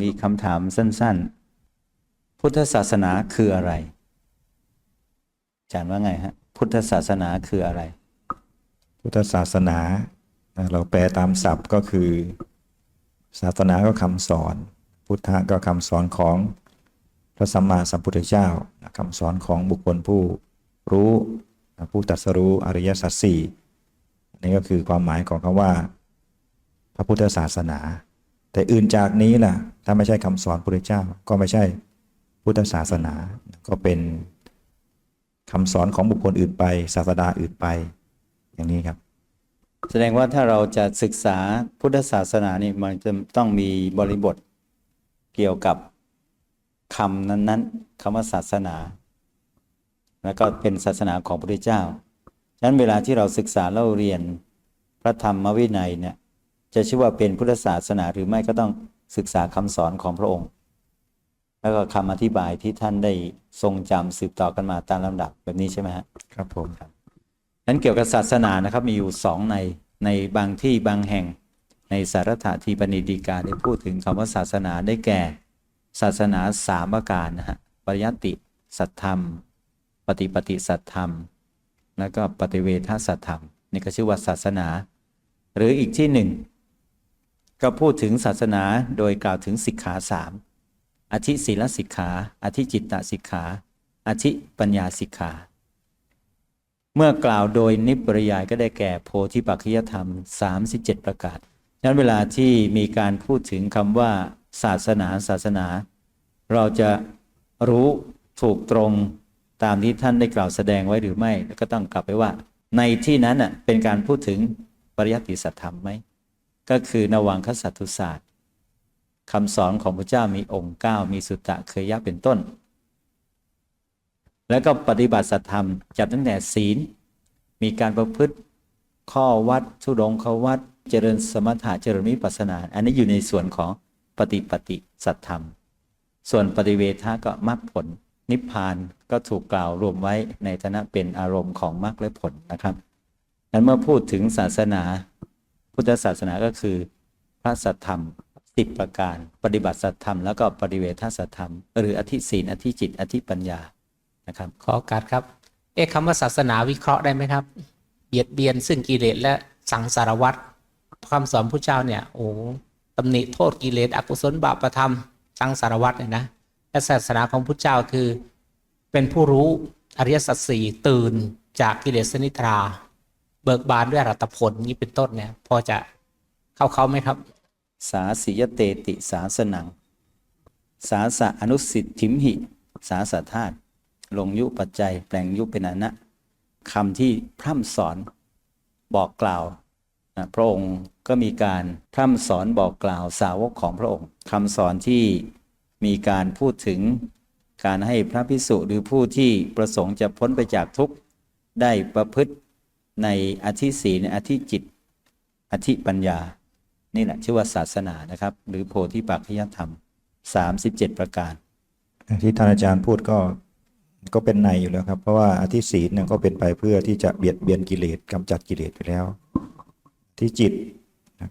มีคำถามสั้น ๆ พุทธศาสนาคืออะไรอาจารย์ว่าไงฮะ พุทธศาสนาคืออะไร พุทธศาสนา เราแปลตามศัพท์ก็คือ ศาสนาก็คำสอน พุทธะก็คำสอนของพระสัมมาสัมพุทธเจ้าคำสอนของบุคคลผู้รู้ผู้ตรัสรู้อริยสัจสี่นนี่ก็คือความหมายของคำว่า พระพุทธศาสนา แต่อื่นจากนี้ล่ะ ถ้าไม่ใช่คำสอนพระเจ้า ก็ไม่ใช่พุทธศาสนา ก็เป็นคำสอนของบุคคลอื่นไป ศาสดาอื่นไป อย่างนี้ครับ แสดงว่าถ้าเราจะศึกษาพุทธศาสนานี่มันจะต้องมีบริบทเกี่ยวกับคำนั้นๆคำว่าศาสนา แล้วก็เป็นศาสนาของพระพุทธเจ้า ฉะนั้นเวลาที่เราศึกษาเล่าเรียนพระธรรมวินัยเนี่ย จะชื่อว่าเป็นพุทธศาสนาหรือไม่ก็ต้องศึกษาคำสอนของพระองค์ แล้วก็คำอธิบายที่ท่านได้ทรงจำสืบต่อกันมาตามลำดับแบบนี้ใช่ไหมฮะครับผมนั้นเกี่ยวกับศาสนานะครับมีอยู่สองในในบางที่บางแห่งในสารถทีปณิดีกาได้พูดถึงคำว่าศาสนาได้แก่ ศาสนาสามประการนะฮะปริยัติสัทธรรม ปฏิปฏิสัทธรรม แล้วก็ปฏิเวทสัทธรรมนี่ก็ชื่อว่าศาสนา หรืออีกที่หนึ่ง ก็พูดถึงศาสนาโดยกล่าวถึงสิกขาสามอธิศีลสิกขา อธิจิตตสิกขา อธิปัญญาสิกขา เมื่อกล่าวโดยนิปริยายก็ได้แก่โพธิปัจจยธรรม 37 ประการฉะนั้นเวลาที่มีการพูดถึงคำว่า ศาสนาศาสนา เราจะรู้ถูกตรงตามที่ท่านได้กล่าวแสดงไว้หรือไม่ แล้วก็ต้องกลับไปว่า ในที่นั้นน่ะเป็นการพูดถึงปริยัติสัทธรรมไหม ก็คือนวังคสัตตุศาสตร์คำสอนของพระเจ้ามีองค์ 9 มีสุตตะเคยยะเป็นต้น แล้วก็ปฏิบัติสัตธรรมจับตั้งแต่ศีล มีการประพฤติข้อวัดทุดงควัดเจริญสมถะเจริญวิปัสสนา อันนี้อยู่ในส่วนของปฏิปฏิสัตธรรม ส่วนปฏิเวทะก็มรรคผล นิพพานก็ถูกกล่าวรวมไว้ในฐานะเป็นอารมณ์ของมรรคและผลนะครับนั้นเมื่อพูดถึงศาสนา พุทธศาสนาก็คือพระสัทธรรมสิบประการ ปฏิบัติสัทธรรมแล้วก็ปฏิเวทสัทธรรม หรืออธิศีลอธิจิต อธิปัญญานะครับ ขอโอกาสครับ เอ๊ะคำว่าศาสนาวิเคราะห์ได้ไหมครับเบียดเบียนซึ่งกิเลสและสังสารวัตรคำสอนพระเจ้าเนี่ยโอ้ตำหนิโทษกิเลสอกุศลบาปธรรมสังสารวัตรเนี่ยนะและศาสนาของพระเจ้าคือ เป็นผู้รู้อริยสัจสี่ตื่นจากกิเลสนิทรา เบิกบานด้วยอรัตผลนี้เป็นต้นเนี่ย พอจะเข้าเขาไหมครับ สาสิยเตติสาสนัง สาสะอนุสิทธิมหิ สาสะธาตุลงยุปัจจัย แปลงยุเป็นอนะคำที่พร่ำสอนบอกกล่าวนะพระองค์ก็มีการพร่ำสอนบอกกล่าวสาวกของพระองค์คำสอนที่มีการพูดถึงการให้พระพิสุหรือผู้ที่ประสงค์จะพ้นไปจากทุกข์ได้ประพฤติ ในอธิศีลอธิจิต อธิปัญญา นี่แหละชื่อว่าศาสนานะครับ หรือโพธิปัจจยธรรม 37 ประการ ที่ท่านอาจารย์พูดก็ก็เป็นในอยู่แล้วครับ เพราะว่าอธิศีลเนี่ยก็เป็นไปเพื่อที่จะเบียดเบียนกิเลสกำจัดกิเลสไปแล้ว ที่จิต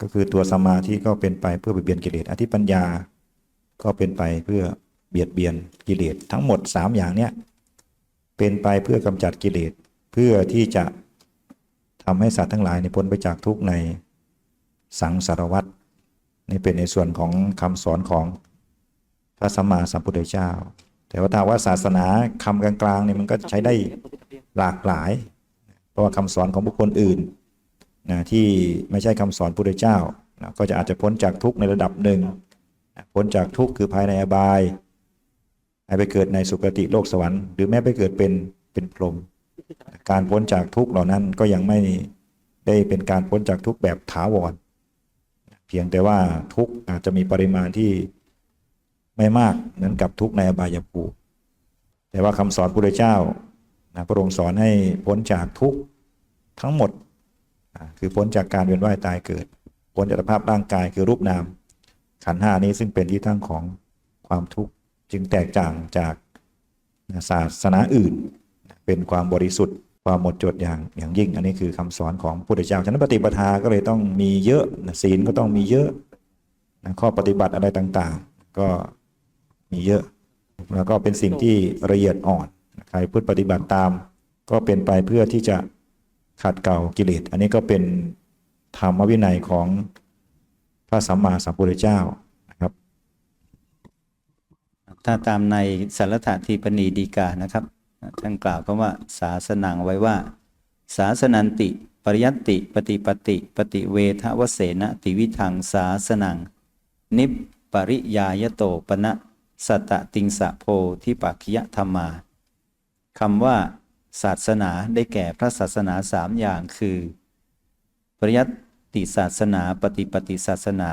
ก็คือตัวสมาธิก็เป็นไปเพื่อเบียดเบียนกิเลสอธิปัญญา ก็เป็นไปเพื่อเบียดเบียนกิเลสทั้งหมด 3 อย่างเนี้ยเป็นไปเพื่อกำจัดกิเลสเพื่อที่จะ ทำให้สัตว์ทั้งหลายในพ้นไปจากทุกข์ในสังสารวัฏนี่เป็นในส่วนของคำสอนของพระสัมมาสัมพุทธเจ้า แต่ว่าถ้าว่าศาสนาคำกลางๆเนี่ยมันก็ใช้ได้หลากหลาย เพราะว่าคำสอนของบุคคลอื่นนะที่ไม่ใช่คำสอนพุทธเจ้านะก็จะอาจจะพ้นจากทุกข์ในระดับหนึ่งพ้นจากทุกข์คือภายในอบายไปเกิดในสุคติโลกสวรรค์ หรือแม้ไปเกิดเป็นเป็นพรหม การพ้นจากทุกข์เหล่านั้นก็ยังไม่ได้เป็นการพ้นจากทุกข์แบบถาวร เพียงแต่ว่าทุกข์อาจจะมีปริมาณที่ไม่มากเหมือนกับทุกข์ในอบายภูมิแต่ว่าคำสอนพระพุทธเจ้านะพระองค์สอนให้พ้นจากทุกข์ทั้งหมดคือพ้นจากการเวียนว่ายตายเกิด พ้นจากสภาพร่างกายคือรูปนาม ขันห้านี้ซึ่งเป็นที่ตั้งของความทุกข์จึงแตกต่างจากศาสนาอื่น เป็นความบริสุทธิ์ ความหมดจดอย่างอย่างยิ่ง อันนี้คือคำสอนของพระพุทธเจ้าฉะนั้นปฏิปทาก็เลยต้องมีเยอะศีลก็ต้องมีเยอะนะข้อปฏิบัติอะไรต่างๆ ก็มีเยอะแล้วก็เป็นสิ่งที่ละเอียดอ่อนใครพูดปฏิบัติตาม ก็เป็นไปเพื่อที่จะขัดเกลากิเลสอันนี้ก็เป็นธรรมวินัยของพระสัมมาสัมพุทธเจ้านะครับ ถ้าตามในสารถทีปณีดีกานะครับ ท่านกล่าวคำว่าศาสนังไว้ว่า ศาสนันติ ปริยัติปฏิปติปฏิเวทวเสนติวิทังศาสนัง นิปปริยายโตปณะสตติงสะโพธิปักขิยธรรมาคำว่า ศาสนาได้แก่พระศาสนาสามอย่างคือ ปริยัติศาสนา ปฏิปติศาสนา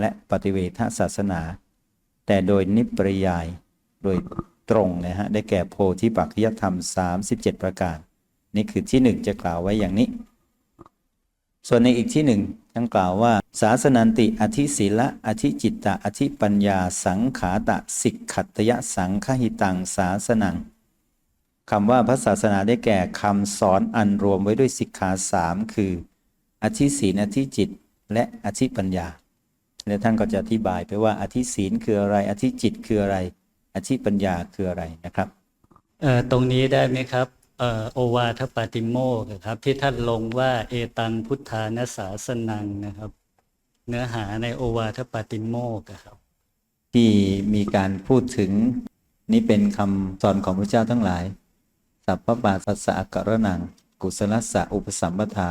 และปฏิเวทศาสนา แต่โดยนิปริยายโดย ตรงนะฮะได้แก่โพธิปักขยธรรม 37 ประการ นี่คือที่หนึ่งจะกล่าวไว้อย่างนี้ ส่วนในอีกที่หนึ่งท่านกล่าวว่าศาสนันติอธิศีละอธิจิตตะอธิปัญญา สังขาตะสิกขัตยะสังคหิตังศาสนังคำว่าพระศาสนาได้แก่คำสอนอันรวมไว้ด้วยสิกขาสามคือ อธิศีลอธิจิต และอธิปัญญาแล้วท่านก็จะอธิบายไปว่าอธิศีลคืออะไร อธิจิตคืออะไร อธิปัญญาคืออะไรนะครับเอ่อตรงนี้ได้ไหมครับเอ่อโอวาทปาติโมกข์อะครับ ที่ท่านลงว่าเอตังพุทธานาสาสนังนะครับ เนื้อหาในโอวาทปาติโมกข์อะครับ ที่มีการพูดถึงนี่เป็นคำสอนของพระเจ้าทั้งหลาย สัพพปาสัสสะกะระนัง กุศลสะอุปสัมปทา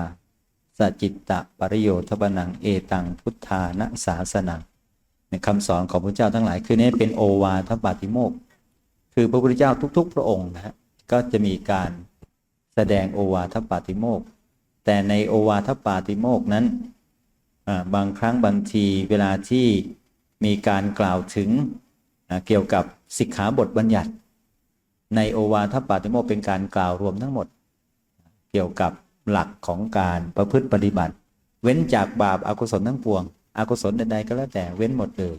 สัจจิตตะปริโยทปนังเอตังพุทธานะสาสนังใน คำสอนของพระเจ้าทั้งหลาย คือนี่เป็นโอวาทปาติโมก คือพระพุทธเจ้าทุก ๆ พระองค์นะฮะก็จะมีการแสดงโอวาทปาติโมก แต่ในโอวาทปาติโมกนั้นบางครั้งบางทีเวลาที่มีการกล่าวถึงเกี่ยวกับสิกขาบทบัญญัติ ในโอวาทปาติโมกเป็นการกล่าวรวมทั้งหมด เกี่ยวกับหลักของการประพฤติปฏิบัติ เว้นจากบาปอากุศลทั้งปวง อกุศลใดๆก็แล้วแต่เว้นหมดเลย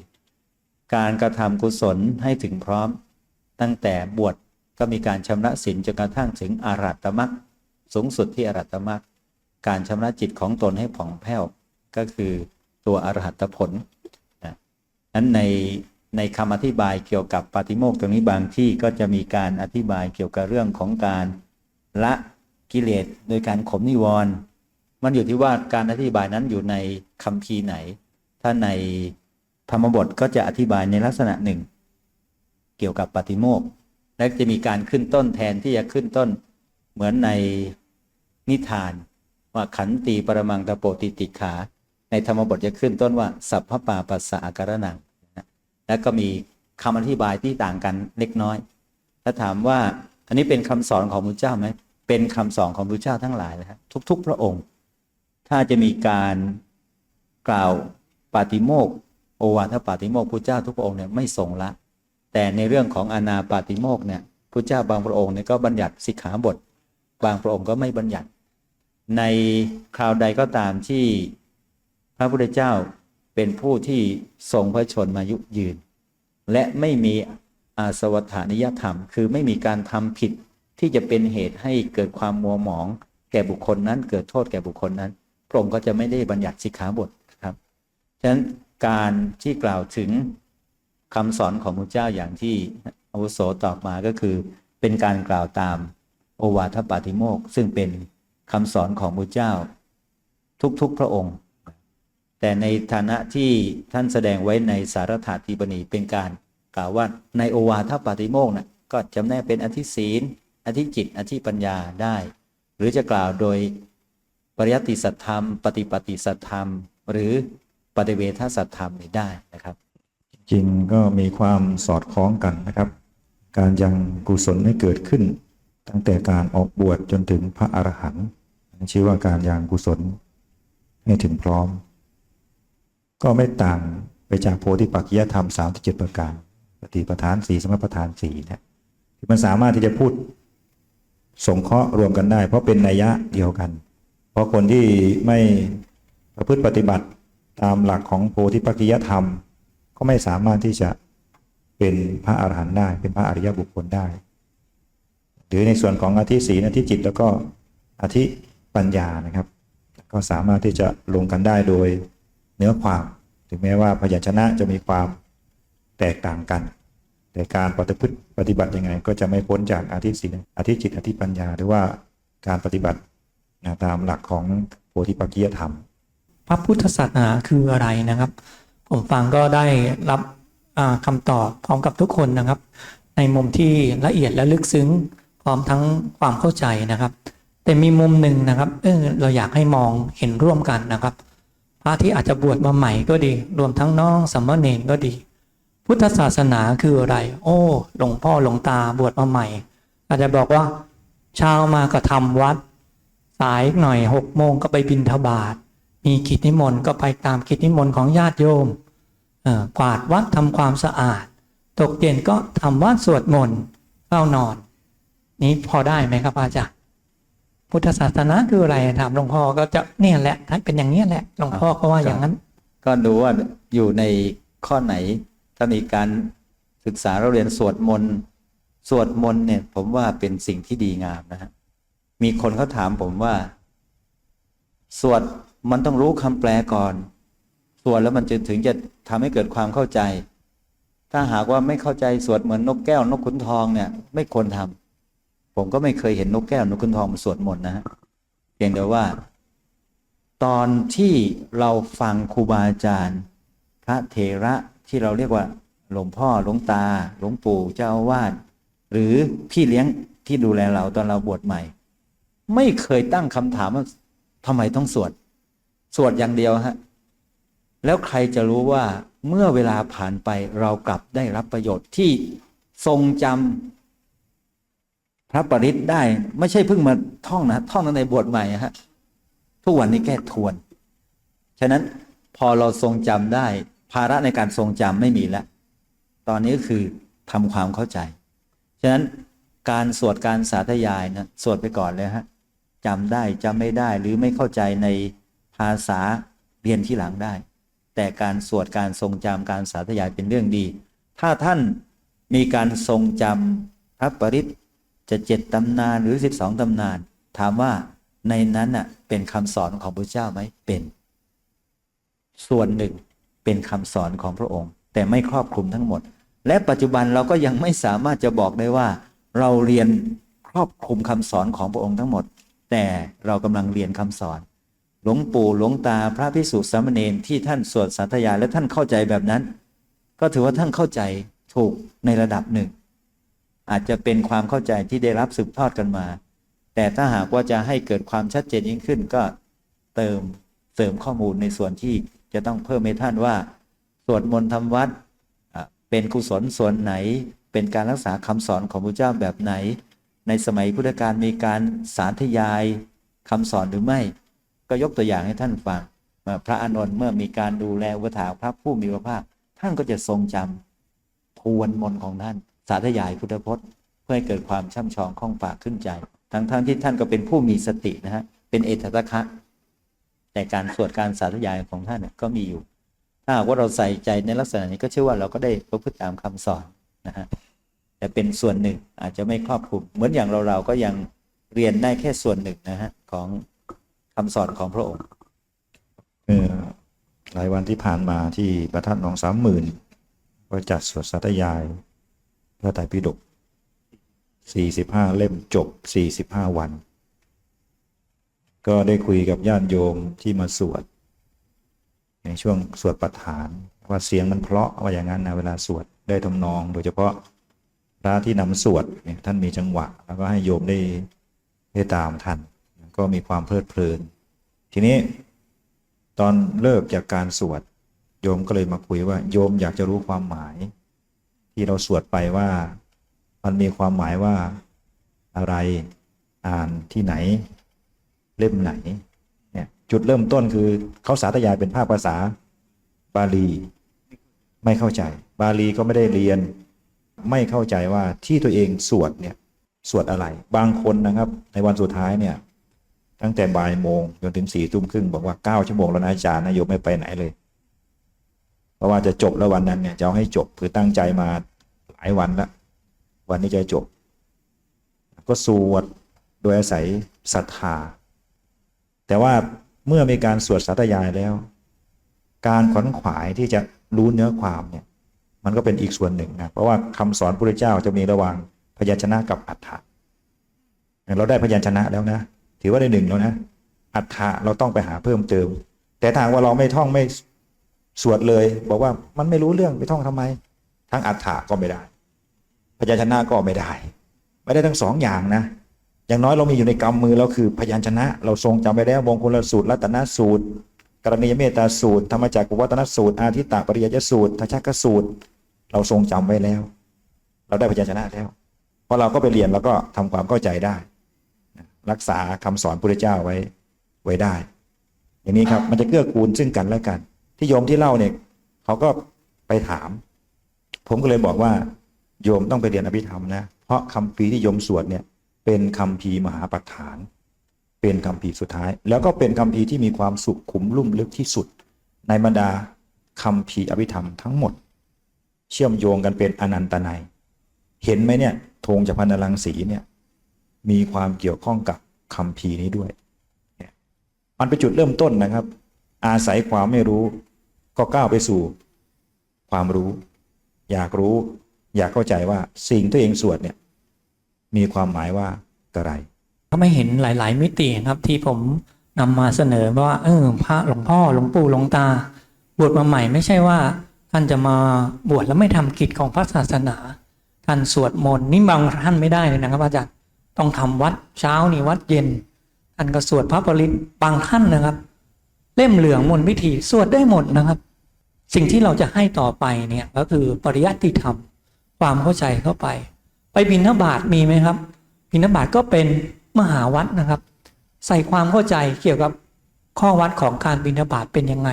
การกระทำกุศลให้ถึงพร้อม ตั้งแต่บวชก็มีการชำระศีลจนกระทั่งถึงอารัตมรรคสูงสุดที่อารัตมรรคการชำระจิตของตนให้ผ่องแผ้ว ก็คือตัวอรหัตผลนะนั้นในในคำอธิบายเกี่ยวกับปาฏิโมกข์ตรงนี้บางที่ก็จะมีการอธิบายเกี่ยวกับเรื่องของการละกิเลสโดยการข่มนิวรณ์ มันอยู่ที่ว่าการอธิบายนั้นอยู่ในคำพีไหน ถ้าในธรรมบทก็จะอธิบายในลักษณะหนึ่ง เกี่ยวกับปฏิโมกข์และจะมีการขึ้นต้นแทนที่จะขึ้นต้นเหมือนในนิทาน ว่าขันตีปรมังตะโปติติขา ในธรรมบทจะขึ้นต้นว่า สัพพปาปัสสะอาการนังแล้วก็มีคำอธิบายที่ต่างกันเล็กน้อย ถ้าถามว่าอันนี้เป็นคำสอนของพระเจ้าไหมเป็นคำสอนของพระเจ้าทั้งหลายนะครับทุก ๆ พระองค์ ถ้าจะมีการกล่าวปาติโมกโอวาทปาติโมกพระเจ้าทุกองค์เนี่ยไม่ทรงละ แต่ในเรื่องของอนาปาติโมกเนี่ยพระเจ้าบางพระองค์เนี่ยก็บัญญัติสิกขาบท บางพระองค์ก็ไม่บัญญัติ ในคราวใดก็ตามที่พระพุทธเจ้าเป็นผู้ที่ทรงพระชนมายุยืน และไม่มีอาสวัฏานิยธรรม คือไม่มีการทำผิดที่จะเป็นเหตุให้เกิดความมัวหมอง แก่บุคคลนั้น เกิดโทษแก่บุคคลนั้น พระองค์ก็จะไม่ได้บัญญัติสิกขาบทครับฉะนั้นการที่กล่าวถึงคำสอนของพระเจ้าอย่างที่อาวุโสตอบมาก็คือ เป็นการกล่าวตามโอวาทปาติโมกซึ่งเป็นคำสอนของพระเจ้า ทุกๆพระองค์ แต่ในฐานะที่ท่านแสดงไว้ในสารถาทีปณีเป็นการกล่าวว่าในโอวาทปาติโมกนะก็จำแนกเป็นอธิศีล อธิจิต อธิปัญญาได้ หรือจะกล่าวโดย ปริยัติสัทธรรม ปฏิปฏิสัทธรรม หรือปฏิเวทสัทธรรมนี่ได้นะครับ จริงก็มีความสอดคล้องกันนะครับ การยังกุศลให้เกิดขึ้น ตั้งแต่การออกบวชจนถึงพระอรหันต์ชื่อว่าการยังกุศลให้ถึงพร้อม ก็ไม่ต่างไปจากโพธิปักขิยธรรม 37 ประการปฏิปทานสีสมประทานสีเนี่ที่มันสามารถที่จะพูดสงเคราะห์รวมกันได้ เพราะเป็นนัยยะเดียวกัน เพราะคนที่ไม่ประพฤติปฏิบัติตามหลักของโพธิปักขิยธรรม ก็ไม่สามารถที่จะเป็นพระอรหันต์ได้ เป็นพระอริยบุคคลได้ หรือในส่วนของอธิศีลอธิจิตแล้วก็อธิปัญญานะครับ ก็สามารถที่จะลงกันได้โดยเนื้อความ ถึงแม้ว่าพยัญชนะจะมีความแตกต่างกัน แต่การปฏิพฤติปฏิบัติยังไง ก็จะไม่พ้นจากอาทิศีลอาทิจิตอาทิปัญญา หรือว่าการปฏิบัติ นะตามหลักของโพธิปักกียธรรม พระพุทธศาสนาคืออะไรนะครับ ผมฟังก็ได้รับอ่าคำตอบพร้อมกับทุกคนนะครับ ในมุมที่ละเอียดและลึกซึ้งพร้อมทั้งความเข้าใจนะครับ แต่มีมุมหนึ่งนะครับเออเราอยากให้มองเห็นร่วมกันนะครับ พระที่อาจจะบวชมาใหม่ก็ดี รวมทั้งน้องสัมมเนรก็ดี พุทธศาสนาคืออะไร โอ้หลวงพ่อหลวงตาบวชมาใหม่ อาจจะบอกว่าเช้ามาก็ทำวัด สายหน่อยหกโมงก็ไปบิณฑบาตมีกิจนิมนต์ก็ไปตามกิจนิมนต์ของญาติโยมกวาดวัดทำความสะอาด ตกเย็นก็ทำวัดสวดมนต์เฝ้านอน นี้พอได้ไหมครับอาจารย์พุทธศาสนาคืออะไรถามหลวงพ่อก็จะเนี่ยแหละถ้าเป็นอย่างนี้แหละหลวงพ่อก็ว่าอย่างนั้น ก็ดูว่าอยู่ในข้อไหนถ้ามีการศึกษาเราเรียนสวดมนต์สวดมนต์เนี่ยผมว่าเป็นสิ่งที่ดีงามนะฮะ มีคนเขาถามผมว่า สวดมันต้องรู้คำแปลก่อน สวดแล้วมันจะถึงจะทำให้เกิดความเข้าใจ ถ้าหากว่าไม่เข้าใจสวดเหมือนนกแก้วนกขุนทองเนี่ย ไม่ควรทำผมก็ไม่เคยเห็นนกแก้วนกขุนทองมาสวดมนต์นะฮะเพียงแต่ว่า ตอนที่เราฟังครูบาอาจารย์ พระเถระที่เราเรียกว่า หลวงพ่อหลวงตา หลวงปู่เจ้าอาวาสหรือพี่เลี้ยงที่ดูแลเราตอนเราบวชใหม่ ไม่เคยตั้งคำถามว่าทำไมต้องสวด สวดอย่างเดียวฮะ แล้วใครจะรู้ว่าเมื่อเวลาผ่านไปเรากลับได้รับประโยชน์ที่ทรงจำพระปริตได้ ไม่ใช่เพิ่งมาท่องนะ ท่องตั้งในบวชใหม่ฮะ ทุกวันนี้แก้ทวน ฉะนั้นพอเราทรงจำได้ ภาระในการทรงจำไม่มีแล้ว ตอนนี้ก็คือทำความเข้าใจ ฉะนั้นการสวดการสาธยายนะสวดไปก่อนเลยฮะ จำได้จำไม่ได้หรือไม่เข้าใจในภาษาเรียนที่หลังได้ แต่การสวดการทรงจำการสาธยายเป็นเรื่องดี ถ้าท่านมีการทรงจำพระปริตจะเจ็ดตำนานหรือสิบสองตำนาน ถามว่าในนั้นน่ะเป็นคำสอนของพระเจ้าไหมเป็น ส่วนหนึ่งเป็นคำสอนของพระองค์ แต่ไม่ครอบคลุมทั้งหมด และปัจจุบันเราก็ยังไม่สามารถจะบอกได้ว่า เราเรียนครอบคลุมคำสอนของพระองค์ทั้งหมด แต่เรากำลังเรียนคำสอน หลวงปู่หลวงตาพระพิสุสามเณรที่ท่านสวดสาธยายและท่านเข้าใจแบบนั้น ก็ถือว่าท่านเข้าใจถูกในระดับหนึ่ง อาจจะเป็นความเข้าใจที่ได้รับสืบทอดกันมา แต่ถ้าหากว่าจะให้เกิดความชัดเจนยิ่งขึ้นก็เติมเสริมข้อมูลในส่วนที่จะต้องเพิ่มให้ท่านว่า สวดมนต์ทำวัดเป็นกุศลส่วนไหน เป็นการรักษาคำสอนของพระเจ้าแบบไหน ในสมัยพุทธกาลมีการสาธยายคำสอนหรือไม่ ก็ยกตัวอย่างให้ท่านฟังพระอานนท์เมื่อมีการดูแลอุปถากพระผู้มีพระภาค ท่านก็จะทรงจำทวนมนของท่าน สาธยายพุทธพจน์ เพื่อให้เกิดความช่ำชองคล่องปากขึ้นใจ ทั้งๆทที่ท่านก็เป็นผู้มีสตินะฮะเป็นเอตตะคะแต่การสวดการสาธยายของท่านก็มีอยู่ ถ้าว่าเราใส่ใจในลักษณะนี้ก็เชื่อว่าเราก็ได้ประพฤติตามคำสอนนะฮะ แต่เป็นส่วนหนึ่งอาจจะไม่ครอบคลุม เหมือนอย่างเราเราก็ยังเรียนได้แค่ส่วนหนึ่งนะฮะของคำสอนของพระองค์เมื่อหลายวันที่ผ่านมาที่ประทัดหนองสามหมื่นก็จัดสวดสาธยาย พระไตรปิฎกสี่สิบห้าเล่มจบสี่สิบห้าวัน ก็ได้คุยกับญาติโยมที่มาสวด ในช่วงสวดปัฏฐาน ว่าเสียงมันเพราะว่าอย่างนั้นนะเวลาสวดได้ทำนอง โดยเฉพาะ พระที่นำสวดเนี่ยท่านมีจังหวะ แล้วก็ให้โยมได้ได้ตามทันก็มีความเพลิดเพลิน ทีนี้ตอนเลิกจากการสวด โยมก็เลยมาคุยว่า โยมอยากจะรู้ความหมาย ที่เราสวดไปว่ามันมีความหมายว่าอะไรอ่านที่ไหน เล่มไหนเนี่ยจุดเริ่มต้นคือเขาสาธยายเป็นภาคภาษาบาลี ไม่เข้าใจ บาลีก็ไม่ได้เรียน ไม่เข้าใจว่าที่ตัวเองสวดเนี่ยสวดอะไร บางคนนะครับ ในวันสุดท้ายเนี่ย ตั้งแต่บ่ายโมงจนถึงสี่ทุ่มครึ่งบอกว่าเก้าชั่วโมงแล้วนะอาจารย์นะโยมไม่ไปไหนเลย เพราะว่าจะจบแล้ววันนั้นเนี่ยจะเอาให้จบคือตั้งใจมาหลายวันแล้ววันนี้จะจบ ก็สวดโดยอาศัยศรัทธาแต่ว่าเมื่อมีการสวดสาธยายแล้ว การขวนขวายที่จะรู้เนื้อความเนี่ย มันก็เป็นอีกส่วนหนึ่งนะเพราะว่าคำสอนพระเจ้าจะมีระหว่างพยัญชนะกับอัฏฐะเราได้พยัญชนะแล้วนะ ถือว่าได้หนึ่งแล้วนะอัฏฐะเราต้องไปหาเพิ่มเติม แต่ถ้าหากว่าเราไม่ท่องไม่สวดเลย บอกว่ามันไม่รู้เรื่องไปท่องทำไม ทั้งอัฏฐะก็ไม่ได้ พยัญชนะก็ไม่ได้ ไม่ได้ทั้งสองอย่างนะอย่างน้อยเรามีอยู่ในกำมือเราคือพยัญชนะ เราทรงจำไปแล้วมงคลสูตรรัตนสูตร กรณียเมตตาสูตรธรรมจักรวัตนสูตร อาทิตตปริยยสูตรทัชชกสูตร เราทรงจำไว้แล้ว เราได้พยัญชนะแล้วพอเราก็ไปเรียนแล้วก็ทำความเข้าใจได้ รักษาคำสอนพระเจ้าไว้ไว้ได้ อย่างนี้ครับมันจะเกื้อกูลซึ่งกันและกัน ที่โยมที่เล่าเนี่ยเขาก็ไปถาม ผมก็เลยบอกว่า โยมต้องไปเรียนอภิธรรมนะเพราะคำพีที่โยมสวดเนี่ยเป็นคำพีมหาปัฏฐาน เป็นคำพีสุดท้าย แล้วก็เป็นคำพีที่มีความสุขขุมลุ่มลึกที่สุด ในบรรดาคำพีอภิธรรมทั้งหมด เชื่อมโยงกันเป็นอนันตนัย เห็นไหมเนี่ยธงจากพันธลังสีเนี่ยมีความเกี่ยวข้องกับคำพีนี้ด้วย มันเป็นจุดเริ่มต้นนะครับ อาศัยความไม่รู้ ก็ก้าวไปสู่ ความรู้ อยากรู้ อยากเข้าใจว่าสิ่งที่เองสวดเนี่ยมีความหมายว่าอะไร ก็ไม่เห็นหลาย ๆ มิติครับที่ผมนำมาเสนอว่า เออพระหลวงพ่อหลวงปู่หลวงตา บวชมาใหม่ไม่ใช่ว่าท่านจะมาบวชแล้วไม่ทำกิจของพระศาสนาท่านสวดมนต์นี่บางท่านไม่ได้เลยนะครับอาจารย์ต้องทำวัดเช้านี่วัดเย็นท่านก็สวดพระปริตบางท่านนะครับ เล่มเหลืองมนต์วิธีสวดได้หมดนะครับ สิ่งที่เราจะให้ต่อไปเนี่ยก็คือปริยัติธรรม ความเข้าใจเข้าไป ไปบิณฑบาตมีไหมครับบิณฑบาตก็เป็น มหาวัดนะครับ ใส่ความเข้าใจเกี่ยวกับข้อวัดของการบิณฑบาตเป็นยังไง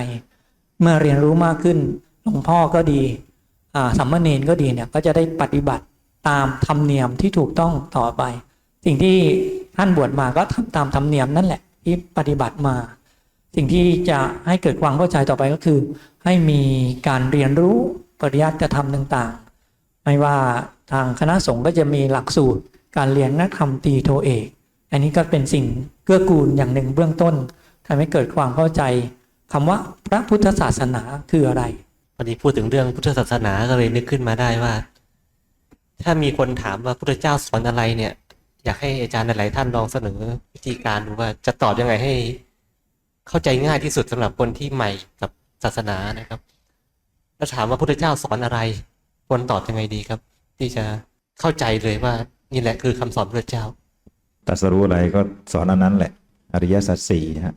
เมื่อเรียนรู้มากขึ้นหลวงพ่อก็ดีสัมมาเนนก็ดีเนี่ยก็จะได้ปฏิบัติตามธรรมเนียมที่ถูกต้องต่อไป สิ่งที่ท่านบวชมาก็ทำตามธรรมเนียมนั่นแหละที่ปฏิบัติมา สิ่งที่จะให้เกิดความเข้าใจต่อไปก็คือ ให้มีการเรียนรู้ปริยัติธรรมต่างๆ ไม่ว่าทางคณะสงฆ์ก็จะมีหลักสูตรการเรียนนักธรรมตีโทเอก อันนี้ก็เป็นสิ่งเกื้อกูลอย่างหนึ่งเบื้องต้นทำให้เกิดความเข้าใจคำว่าพระพุทธศาสนาคืออะไรพอดีพูดถึงเรื่องพุทธศาสนาก็เลยนึกขึ้นมาได้ว่า ถ้ามีคนถามว่าพุทธเจ้าสอนอะไรเนี่ย อยากให้อาจารย์หลายท่านลองเสนอวิธีการดูว่าจะตอบยังไงให้ เข้าใจง่ายที่สุดสำหรับคนที่ใหม่กับศาสนานะครับแล้วถามว่าพุทธเจ้าสอนอะไรควรตอบยังไงดีครับ ที่จะเข้าใจเลยว่านี่แหละคือคำสอนพระเจ้า ตรัสรู้อะไรก็สอนอันนั้นแหละ อริยสัจสี่นะฮะ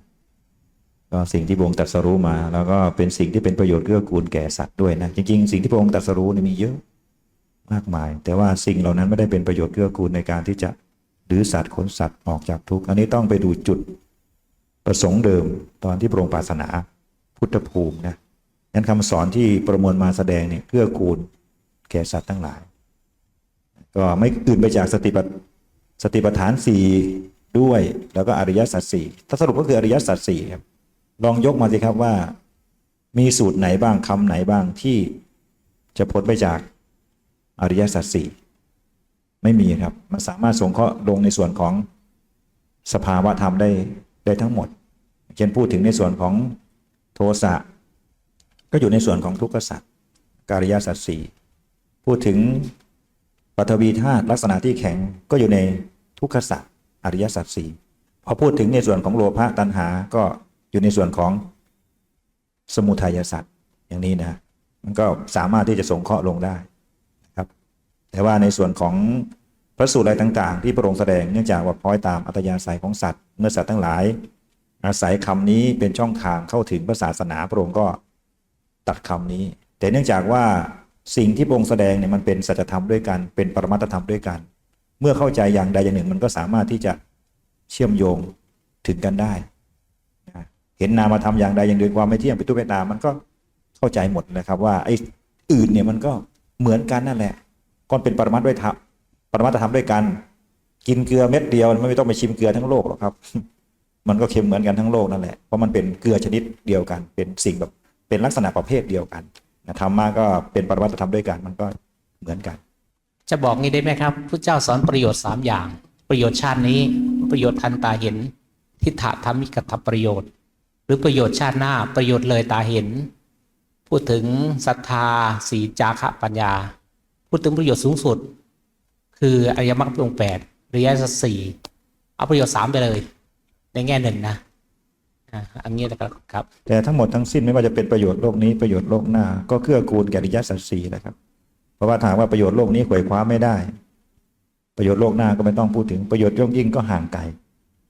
ก็สิ่งที่พระองค์ตรัสรู้มา แล้วก็เป็นสิ่งที่เป็นประโยชน์เกื้อกูลแก่สัตว์ด้วยนะจริงๆ สิ่งที่พระองค์ตรัสรู้นี่มีเยอะมากมาย แต่ว่าสิ่งเหล่านั้นไม่ได้เป็นประโยชน์เกื้อกูลในการที่จะดือสัตว์ขนสัตว์ออกจากทุกข์อันนี้ต้องไปดูจุดประสงค์เดิมตอนที่พระองค์ปรารถนาพุทธภูมินะนั้นคำสอนที่ประมวลมาแสดงเนี่ยเกื้อกูลแก่สัตว์ทั้งหลาย ก็ไม่อื่นไปจากสติปัฏ สติปัฏฐานสี่ด้วย แล้วก็อริยสัจสี่ถ้าสรุปก็คืออริยสัจสี่ครับลองยกมาสิครับว่า มีสูตรไหนบ้างคำไหนบ้างที่จะพ้นไปจากอริยสัจสี่ไม่มีครับ มันสามารถสงเคราะห์ลงในส่วนของสภาวะธรรมได้ได้ทั้งหมด เช่นพูดถึงในส่วนของโทสะก็อยู่ในส่วนของทุกขสัจการิยสัจสี่พูดถึงปฐวีธาตุลักษณะที่แข็งก็อยู่ใน ทุกขสัจอริยสัจสี่พอพูดถึงในส่วนของโลภะตัณหาก็อยู่ในส่วนของสมุทัยสัจอย่างนี้นะมันก็สามารถที่จะสงเคราะห์ลงได้นะครับ แต่ว่าในส่วนของพระสูตรอะไรต่างๆ ที่พระองค์แสดงเนื่องจากว่าพ้อยตามอัตยาศัยของสัตว์เมื่อสัตว์ทั้งหลาย อาศัยคำนี้เป็นช่องทางเข้าถึงพระศาสนาพระองค์ก็ตัดคำนี้ แต่เนื่องจากว่าสิ่งที่พระองค์แสดงเนี่ยมันเป็นสัจธรรมด้วยกันเป็นปรมัตธรรมด้วยกัน เมื่อเข้าใจอย่างใดอย่างหนึ่ง มันก็สามารถที่จะเชื่อมโยงถึงกันได้นะเห็นนามธรรมอย่างใดอย่างหนึ่งความไม่เที่ยงเป็นทุกข์เป็นตามมันก็เข้าใจหมดนะครับ ว่าไอ้อื่นเนี่ยมันก็เหมือนกันนั่นแหละก็เป็นปรมัตด้วยธรรมปรมัตธรรมด้วยกัน กินเกลือเม็ดเดียวมันไม่ต้องไปชิมเกลือทั้งโลกหรอกครับ มันก็เค็มเหมือนกันทั้งโลกนั่นแหละเพราะมันเป็นเกลือชนิดเดียวกัน เป็นสิ่งแบบเป็นลักษณะประเภทเดียวกันนะธรรมะก็เป็นปรมัตธรรมด้วยกัน มันก็เหมือนกัน จะบอกงี้ได้ไหมครับพระเจ้าสอนประโยชน์สามอย่าง ประโยชน์ชาตินี้ ประโยชน์ทันตาเห็น ทิฏฐธรรมิกถประโยชน์ หรือประโยชน์ชาติหน้า ประโยชน์เลยตาเห็น พูดถึงศรัทธาสีจาคะปัญญา พูดถึงประโยชน์สูงสุด คืออริยมรรคองแปดอริยสสี่เอาประโยชน์สามไปเลย ในแง่หนึ่งนะอันนี้นะครับครับ แต่ทั้งหมดทั้งสิ้นไม่ว่าจะเป็นประโยชน์โลกนี้ประโยชน์โลกหน้า ก็เกื้อกูลแก่อริยสัจสี่นะครับ ราะว่าถามว่าประโยชน์โลกนี้ขวยคว้าไม่ได้ ประโยชน์โลกหน้าก็ไม่ต้องพูดถึงประโยชน์ย่งยิ่งก็ห่างไกล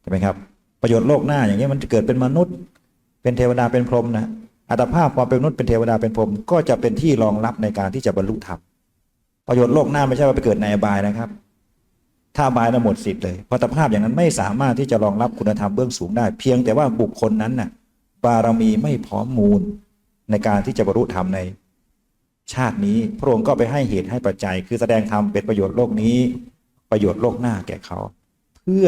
ใช่ไหมครับ ประโยชน์โลกหน้าอย่างนี้มันจะเกิดเป็นมนุษย์ เป็นเทวดาเป็นพรหมนะอัตภาพความเป็นมนุษย์เป็นเทวดาเป็นพรหมก็จะเป็นที่รองรับในการที่จะบรรลุธรรมประโยชน์โลกหน้าไม่ใช่ว่าไปเกิดในอบายนะครับ ถ้าอบายนะหมดสิทธิ์เลยเพราะอัตภาพอย่างนั้นไม่สามารถที่จะรองรับคุณธรรมเบื้องสูงได้ เพียงแต่ว่าบุคคลนั้นน่ะบารมีไม่พร้อมมูลในการที่จะบรรลุธรรมใน ชาตินี้พระองค์ก็ไปให้เหตุให้ปัจจัย คือแสดงธรรมเป็นประโยชน์โลกนี้ ประโยชน์โลกหน้าแก่เขา เพื่อ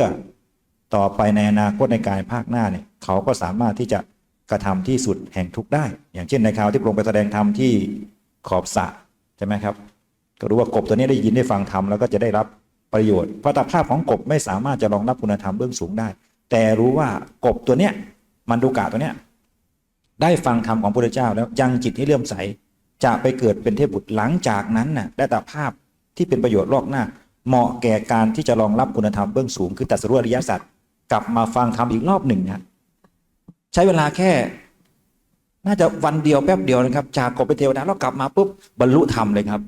ต่อไปในอนาคตในการภาคหน้าเนี่ยเขาก็สามารถที่จะกระทำที่สุดแห่งทุกได้ อย่างเช่นในคราวที่พระองค์ไปแสดงธรรมที่ขอบสะใช่ไหมครับ ก็รู้ว่ากบตัวนี้ได้ยินได้ฟังธรรมแล้วก็จะได้รับประโยชน์เพราะตภาพของกบไม่สามารถจะรองรับคุณธรรมเบื้องสูงได้ แต่รู้ว่ากบตัวเนี้ยมันดูกะตัวเนี้ยได้ฟังธรรมของพระพุทธเจ้าแล้วยังจิตให้เลื่อมใส จะไปเกิดเป็นเทพบุตรหลังจากนั้นน่ะได้แต่ภาพที่เป็นประโยชน์รอบหน้า เหมาะแก่การที่จะรองรับคุณธรรมเบื้องสูงคือตัสรู้อริยสัจกลับมาฟังธรรมอีกรอบหนึ่งนะใช้เวลาแค่ น่าจะวันเดียวแป๊บเดียวนะครับ จากกบเป็นเทวดาแล้วกลับมาปุ๊บบรรลุธรรมเลยครับ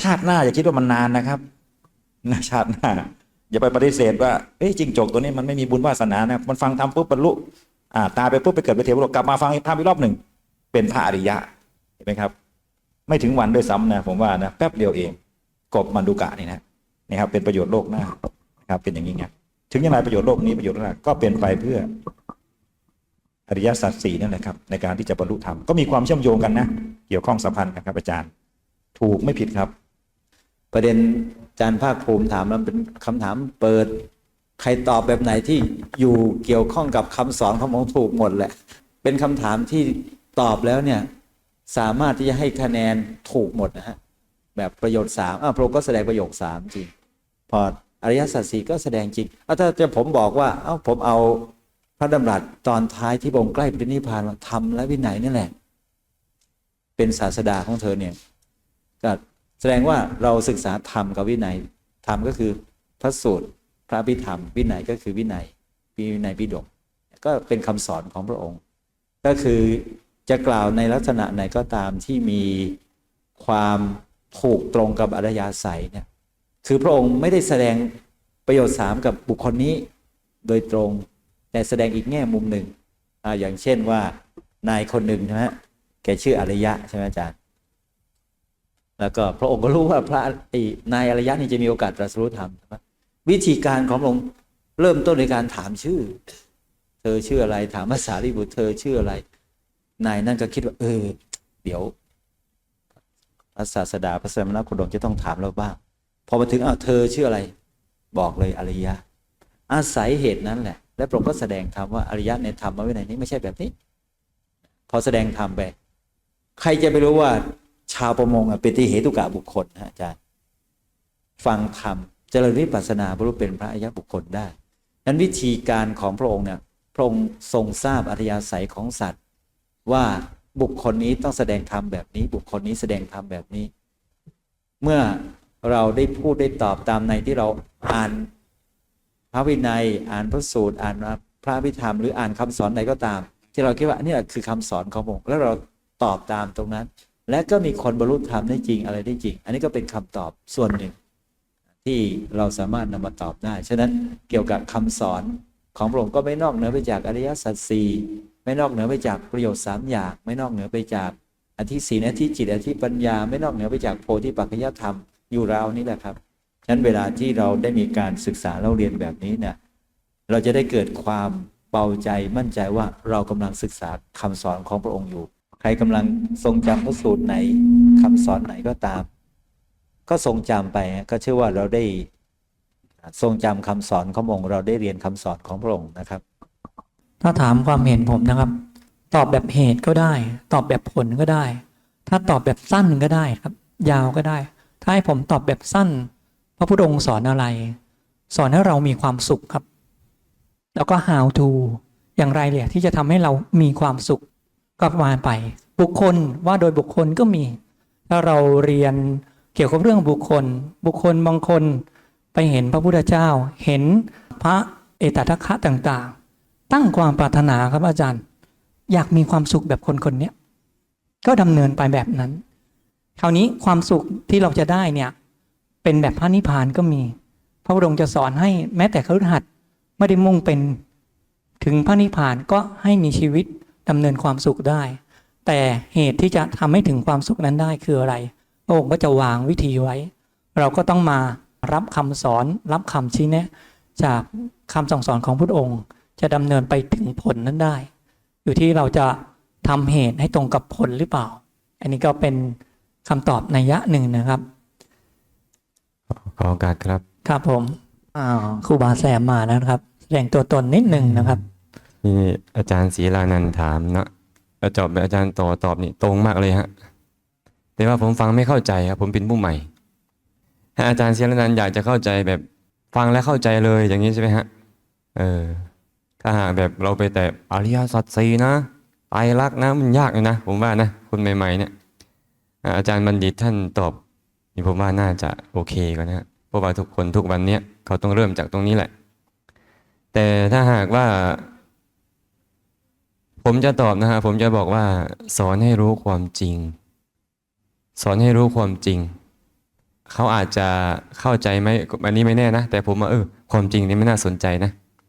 ชาติหน้าอย่าคิดว่ามันนานนะครับนะชาติหน้าอย่าไปปฏิเสธว่าเอ้ยจริงจกตัวนี้มันไม่มีบุญวาสนานะมันฟังธรรมปุ๊บบรรลุอ่าตายไปปุ๊บไปเกิดเป็นเทวโลกกลับมาฟังธรรมอีกรอบหนึ่งเป็นพระอริยะ ไหมครับ ไม่ถึงวันด้วยซ้ำนะผมว่านะแป๊บเดียวเอง กบมันดุกะนี่นะนี่ครับ เป็นประโยชน์โลกหน้านะครับ เป็นอย่างนี้ไงถึงยังไงประโยชน์โลกนี้ประโยชน์โลกหน้าก็เป็นไปเพื่ออริยสัจสี่นั่นแหละครับในการที่จะบรรลุธรรมก็มีความเชื่อมโยงกันนะ เกี่ยวข้องสัมพันธ์กันครับอาจารย์ ถูกไม่ผิดครับ ประเด็นอาจารย์ภาคภูมิถามแล้วเป็นคำถามเปิด ใครตอบแบบไหนที่อยู่เกี่ยวข้องกับคำสอนของผมถูกหมดแหละ เป็นคำถามที่ตอบแล้วเนี่ย สามารถที่จะให้คะแนนถูกหมดนะฮะแบบประโยชน์สามอะพระองค์ก็แสดงประโยคสามจริง พออริยสัจสี่ก็แสดงจริงเอาถ้าจะผมบอกว่าเอ้าผมเอาพระดำรัสตอนท้ายที่พระองค์ใกล้ปรินิพพานว่าธรรมและวินัยนี่แหละ เป็นศาสดาของเธอเนี่ยก็แสดงว่าเราศึกษาธรรมกับวินัยธรรมก็คือพระสูตรพระพิธรรม วินัยก็คือวินัยวินัยปิฎกก็เป็นคำสอนของพระองค์ ก็คือ จะกล่าวในลักษณะไหนก็ตามที่มีความถูกตรงกับอริยสัยเนี่ยคือพระองค์ไม่ได้แสดงประโยชน์สามกับบุคคลนี้โดยตรง แต่แสดงอีกแง่มุมหนึ่งออย่างเช่นว่านายคนหนึ่งใช่ไหมแกชื่ออริยะใช่ไหมอาจารย์ แล้วก็พระองค์ก็รู้ว่าพระนายอริยะนี่จะมีโอกาสตรัสรู้ธรรมใช่ไหมวิธีการของพระองค์เริ่มต้นในการถามชื่อ เธอชื่ออะไรถามภาษาลิบุตรเธอชื่ออะไร นายนั่นก็คิดว่า เออ เดี๋ยวพระศาสดาพระสมณโคดมจะต้องถามเราบ้างพอมาถึงอ้าวเธอชื่ออะไร บอกเลยอริยะ อาศัยเหตุนั้นแหละ และพระองค์ก็แสดงธรรมว่าอริยะในธรรมวินัยนี้ไม่ใช่แบบนี้ พอแสดงธรรมไปใครจะไปรู้ว่า ชาวประมงอะเป็นที่เหตุกะบุคคลนะอาจารย์ ฟังธรรมเจริญวิปัสสนาบรรลุเป็นพระอริยบุคคลได้นั้นวิธีการของพระองค์เนี่ยพระองค์ทรงทราบอัธยาศัยของสัตว์ ว่าบุคคลนี้ต้องแสดงธรรมแบบนี้ บุคคลนี้แสดงธรรมแบบนี้ เมื่อเราได้พูดได้ตอบตามในที่เราอ่านพระวินัยอ่านพระสูตรอ่านพระพิธรรมหรืออ่านคำสอนใดก็ตาม ที่เราคิดว่านี่แหละคือคำสอนของพระองค์แล้วเราตอบตามตรงนั้น และก็มีคนบรรลุธรรมได้จริงอะไรได้จริง อันนี้ก็เป็นคำตอบส่วนหนึ่ง ที่เราสามารถนำมาตอบได้ฉะนั้นเกี่ยวกับคำสอนของพระองค์ก็ไม่นอกเหนือไปจากอริยสัจสี่ ไม่นอกเหนือไปจากประโยชน์สามอย่าง ไม่นอกเหนือไปจากอธิศีลอธิจิตอธิปัญญา ไม่นอกเหนือไปจากโพธิปัจจยธรรมอยู่ราวนี้แหละครับฉะนั้นเวลาที่เราได้มีการศึกษาเราเรียนแบบนี้เนี่ยเราจะได้เกิดความเบาใจมั่นใจว่าเรากำลังศึกษาคำสอนของพระองค์อยู่ ใครกำลังทรงจำพระสูตรไหนคำสอนไหนก็ตาม ก็ทรงจำไปก็เชื่อว่าเราได้ทรงจำคำสอนขององค์เราได้เรียนคำสอนของพระองค์นะครับ ถ้าถามความเห็นผมนะครับ ตอบแบบเหตุก็ได้ ตอบแบบผลก็ได้ ถ้าตอบแบบสั้นก็ได้ครับ ยาวก็ได้ ถ้าให้ผมตอบแบบสั้น พระพุทธองค์สอนอะไร สอนให้เรามีความสุขครับ แล้วก็ how to อย่างไรเลยที่จะทำให้เรามีความสุขก็ประมาณไป บุคคลว่าโดยบุคคลก็มี ถ้าเราเรียนเกี่ยวกับเรื่องบุคคล บุคคลบางคนไปเห็นพระพุทธเจ้า เห็นพระเอตทัคคะต่างๆ ตั้งความปรารถนาครับอาจารย์ อยากมีความสุขแบบคนคนนี้ก็ดำเนินไปแบบนั้น คราวนี้ความสุขที่เราจะได้เนี่ย เป็นแบบพระนิพพานก็มี พระพุทธองค์จะสอนให้แม้แต่คฤหัสถ์ไม่ได้มุ่งเป็นถึงพระนิพพานก็ให้มีชีวิตดำเนินความสุขได้ แต่เหตุที่จะทำให้ถึงความสุขนั้นได้คืออะไรพระองค์ก็จะวางวิธีไว้ เราก็ต้องมารับคำสอนรับคำชี้แนะ จากคำสั่งสอนของพระองค์ จะดำเนินไปถึงผลนั้นได้ อยู่ที่เราจะทำเหตุให้ตรงกับผลหรือเปล่า อันนี้ก็เป็นคำตอบในยะหนึ่งนะครับ ขอโอกาสครับ ครับผมอ่าครูบาแซมมาแล้วนะครับ แสดงตัวตนนิดหนึ่งนะครับ นี่อาจารย์ศรีลานันท์ถามเนาะแล้วจอบแบบอาจารย์ต่อตอบนี่ตรงมากเลยฮะ แต่ว่าผมฟังไม่เข้าใจครับ ผมเป็นผู้ใหม่ถ้าอาจารย์ศรีลานันท์อยากจะเข้าใจแบบฟังแล้วเข้าใจเลยอย่างนี้ใช่ไหมฮะ เออ ถ้าหากแบบเราไปแต่อริยสัจสี่นะไตรลักษณ์นะมันยากเลยนะ ผมว่านะคนใหม่ๆเนี่ยอาจารย์บัณฑิตท่านตอบนี่ผมว่าน่าจะโอเคกว่านะฮะเพราะว่าทุกคนทุกวันเนี้ยเขาต้องเริ่มจากตรงนี้แหละ แต่ถ้าหากว่า ผมจะตอบนะฮะผมจะบอกว่า สอนให้รู้ความจริง สอนให้รู้ความจริง เขาอาจจะเข้าใจไหมอันนี้ไม่แน่นะแต่ผมว่าเออความจริงนี่ไม่น่าสนใจนะ